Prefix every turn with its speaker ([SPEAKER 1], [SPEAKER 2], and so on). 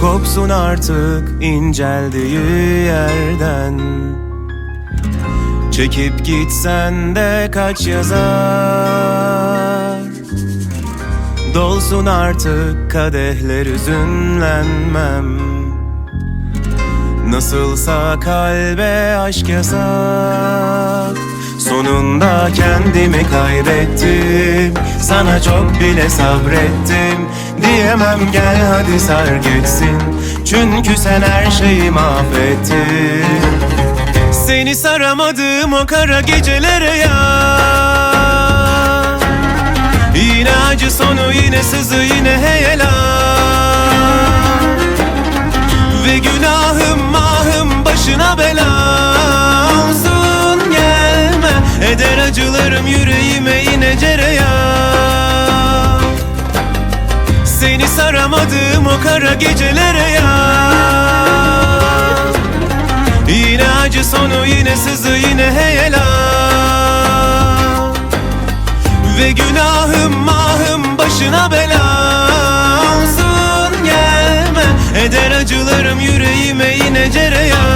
[SPEAKER 1] Kopsun artık inceldiği yerden. Çekip gitsen de kaç yazar? Dolsun artık kadehler üzünlenmem. Nasılsa kalbe aşk yasak Sonunda kendimi kaybettim Sana çok bile sabrettim. Diyemem gel hadi sar geçsin Çünkü sen her şeyi mahvettin. Seni saramadım o kara gecelere ya. Yine acı sonu yine sızı yine heyelan Ve günahım mahım başına bela olsun. Gelme Eder acılarım yüreğime yine cereyan Seni saramadım o kara gecelere ya. Yine acı sonu yine sızı yine heyelan Ve günahım mahım başına bela. Olsun gelme Eder acılarım yüreğime yine cereyan